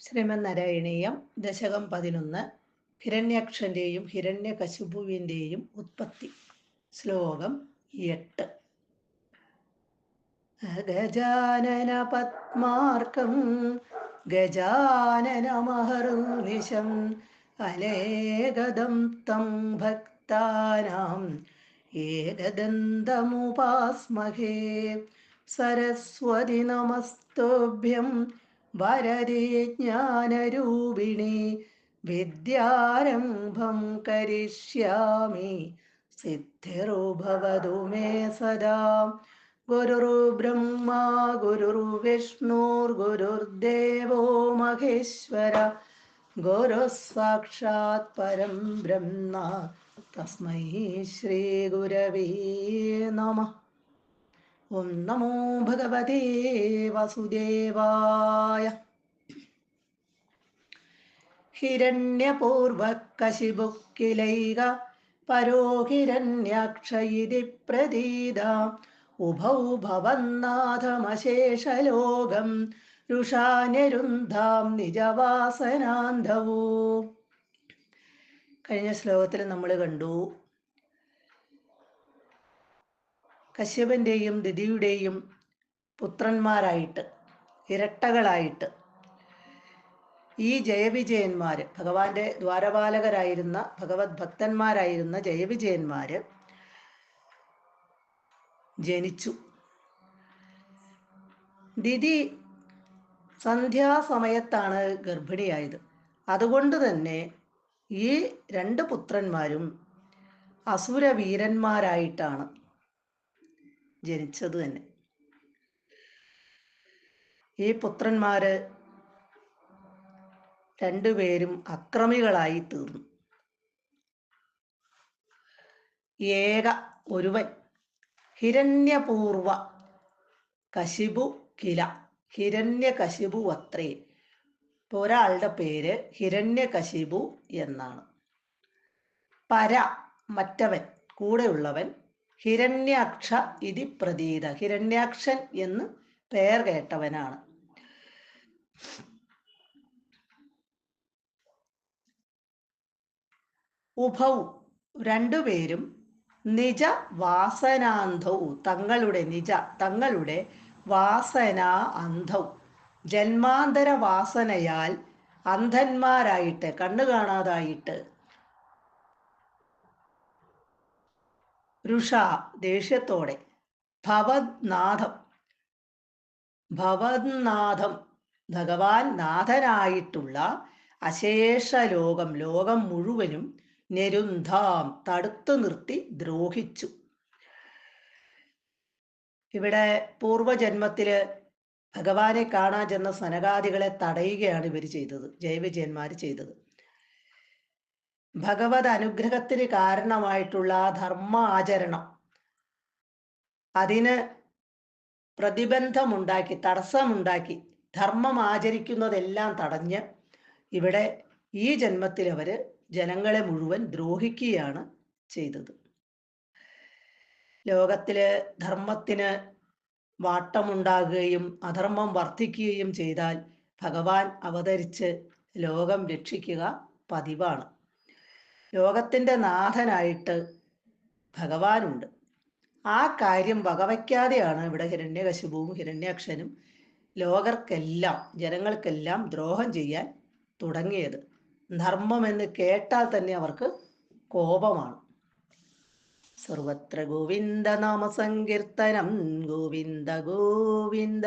ശ്രീമന്നാരായണീയം ദശകം പതിനൊന്ന് ഹിരണ്യാക്ഷന്റെയും ഹിരണ്യകശുപുവിന്റെയും ഉത്പത്തി ശ്ലോകം എട്ട്. ഗജാനന പത്മാർക്കം ഗജാനനമഹർനിശം അലേകദം തം ഭക്താനാം ഏകദന്തമുപാസ്മഹേ സരസ്വതി നമസ്തുഭ്യം വരദേ ജ്ഞാനരൂപിണി വിദ്യാരംഭം കരിഷ്യാമി. സിദ്ധിർഭവതു മേ സദാ. ഗുരുർബ്രഹ്മ ഗുരുർവിഷ്ണുർഗുരുർദേവോ മഹേശ്വര. ഗുരു സാക്ഷാത് പരം ബ്രഹ്മ. തസ്മൈ ശ്രീ ഗുരവേ നമ. ഓം നമോ ഭഗവതേ വസുദേവായ. ഹിരണ്യപൂർവക്കശിബുക്കിലൈക പരോ ഹിരണ്യാക്ഷയിതി പ്രതീത ഉഭൗ ഭവന്നാഥമശേഷലോകം രുഷാനിരുന്ധാം നിജവാസനാന്ധവോ. കഴിഞ്ഞ ശ്ലോകത്തിൽ നമ്മൾ കണ്ടു കശ്യപന്റെയും ദിതിയുടെയും പുത്രന്മാരായിട്ട് ഇരട്ടകളായിട്ട് ഈ ജയവിജയന്മാര് ഭഗവാന്റെ ദ്വാരപാലകരായിരുന്ന ഭഗവത് ഭക്തന്മാരായിരുന്ന ജയവിജയന്മാര് ജനിച്ചു. ദിതി സന്ധ്യാസമയത്താണ് ഗർഭിണിയായത്. അതുകൊണ്ട് തന്നെ ഈ രണ്ട് പുത്രന്മാരും അസുരവീരന്മാരായിട്ടാണ് ജനിച്ചത് തന്നെ. ഈ പുത്രന്മാര് രണ്ടുപേരും അക്രമികളായി തീർന്നു. ഏക ഒരുവൻ ഹിരണ്യപൂർവ കശിപു കില ഹിരണ്യ കശിപു അത്രേ ഒരാളുടെ പേര് ഹിരണ്യ കശിപു എന്നാണ്. പര മറ്റവൻ കൂടെയുള്ളവൻ ഹിരണ്യാക്ഷ ഇതി പ്രതീത. ഹിരണ്യാക്ഷൻ എന്ന് പേർ കേട്ടവനാണ്. ഉഭൗ രണ്ടുപേരും നിജ വാസനാന്ധൗ. തങ്ങളുടെ നിജ തങ്ങളുടെ വാസനാ അന്ധൗ. ജന്മാന്തര വാസനയാൽ അന്ധന്മാരായിട്ട് കണ്ണു കാണാതായിട്ട് രുഷ ദേഷ്യത്തോടെ ഭവനാഥം ഭവനാഥം ഭഗവാൻ നാഥനായിട്ടുള്ള അശേഷ ലോകം ലോകം മുഴുവനും നെരുന്ധാം തടുത്തു നിർത്തി ദ്രോഹിച്ചു. ഇവിടെ പൂർവജന്മത്തിൽ ഭഗവാനെ കാണാൻ ചെന്ന സനകാദികളെ തടയുകയാണ് ഇവർ ചെയ്തത് ജൈവജന്മാര് ചെയ്തത്. ഭഗവത് അനുഗ്രഹത്തിന് കാരണമായിട്ടുള്ള ധർമ്മ ആചരണം അതിന് പ്രതിബന്ധമുണ്ടാക്കി തടസ്സമുണ്ടാക്കി ധർമ്മം ആചരിക്കുന്നതെല്ലാം തടഞ്ഞ് ഇവിടെ ഈ ജന്മത്തിൽ അവർ ജനങ്ങളെ മുഴുവൻ ദ്രോഹിക്കുകയാണ് ചെയ്തത്. ലോകത്തിൽ ധർമ്മത്തിന് വാട്ടമുണ്ടാകുകയും അധർമ്മം വർദ്ധിക്കുകയും ചെയ്താൽ ഭഗവാൻ അവതരിച്ച് ലോകം രക്ഷിക്കുക പതിവാണ്. ലോകത്തിന്റെ നാഥനായിട്ട് ഭഗവാനുണ്ട്. ആ കാര്യം വകവയ്ക്കാതെയാണ് ഇവിടെ ഹിരണ്യകശിപുവും ഹിരണ്യാക്ഷനും ലോകർക്കെല്ലാം ജനങ്ങൾക്കെല്ലാം ദ്രോഹം ചെയ്യാൻ തുടങ്ങിയത്. ധർമ്മം എന്ന് കേട്ടാൽ തന്നെ അവർക്ക് കോപമാണ്. സർവത്ര ഗോവിന്ദ നാമ സങ്കീർത്തനം. ഗോവിന്ദ ഗോവിന്ദ.